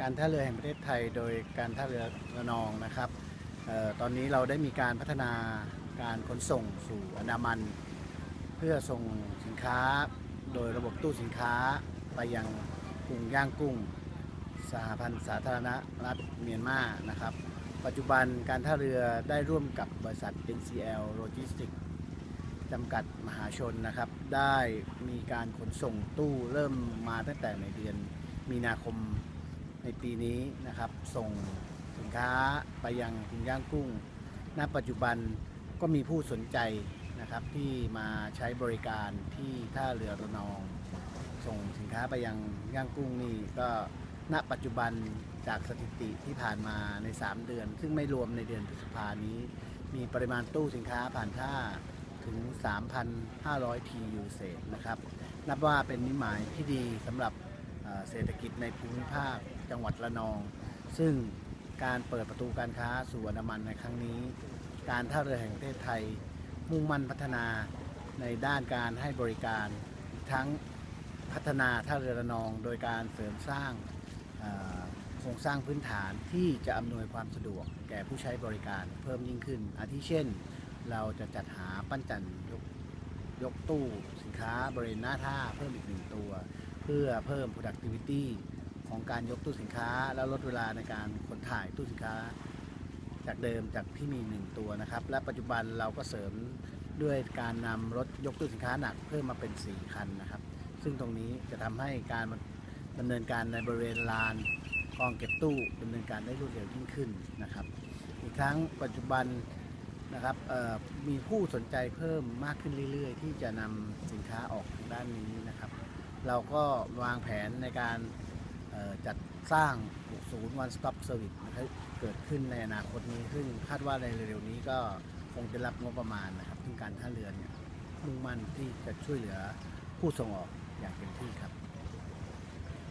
การท่าเรือแห่งประเทศไทย โดยการท่าเรือระนองนะครับออตอนนี้เราได้มีการพัฒนาการขนส่งสู่อันดามัน เพื่อส่งสินค้าโดยระบบตู้สินค้าไปยังกรุงย่างกุ้ง สหพันธ์สาธารณรัฐเมียนมานะครับ ปัจจุบันการท่าเรือได้ร่วมกับบริษัท NCL Logistics จำกัดมหาชนนะครับ ได้มีการขนส่งตู้เริ่มมาตั้งแต่ในเดือนมีนาคม ในปีนี้นะครับส่งสินค้าไปยังกรุงย่างกุ้ง ณ ปัจจุบันก็มีผู้สนใจนะครับที่มาใช้บริการที่ท่าเรือระนอง ส่งสินค้าไปยังย่างกุ้งนี่ก็ณปัจจุบันจากสถิติที่ผ่านมาใน 3 เดือน ซึ่งไม่รวมในเดือนพฤษภานี้ มีปริมาณตู้สินค้าผ่านท่าถึง 3,500 TU เศษนะครับ นับว่าเป็นนิหมายที่ดีสำหรับ เศรษฐกิจในภูมิภาคจังหวัดระนอง ซึ่งการเปิดประตูการค้าสู่อนามันในครั้งนี้ การท่าเรือแห่งประเทศไทย มุ่งมั่นพัฒนาในด้านการให้บริการ ทั้งพัฒนาท่าเรือระนอง โดยการเสริมสร้างโครงสร้างพื้นฐานที่จะอำนวยความสะดวกแก่ผู้ใช้บริการเพิ่มยิ่งขึ้น อาทิเช่น เราจะจัดหาปั้นจันยกยกตู้สินค้าบริเวณหน้าท่าเพิ่มอีกหนึ่งตัว พื่อเพิ่ม productivity ของการยกตู้สินค้า แล้วลดเวลาในการขนถ่ายตู้สินค้า จากเดิมจากที่มี 1 ตัวนะครับ และปัจจุบันเราก็เสริมด้วยการนำรถยกตู้สินค้าหนักเพิ่มมาเป็น 4 คันนะครับ ซึ่งตรงนี้จะทำให้การดำเนินการในบริเวณลานกองเก็บตู้ดำเนินการได้รวดเร็วยิ่งขึ้นนะครับ อีกครั้งปัจจุบันนะครับมีผู้สนใจเพิ่มมากขึ้นเรื่อย ๆ ที่จะนำสินค้าออกทางด้านนี้นะครับ เราก็วางแผนในการจัดสร้างศูนย์ one stop service นะครับเกิดขึ้นในอนาคตนี้ ซึ่งคาดว่าในเร็วๆนี้ก็คงจะรับงบประมาณนะครับซึ่งการท่าเรือเนี่ยมุ่งมั่นที่จะช่วยเหลือผู้ส่งออกอย่างเต็มที่ครับ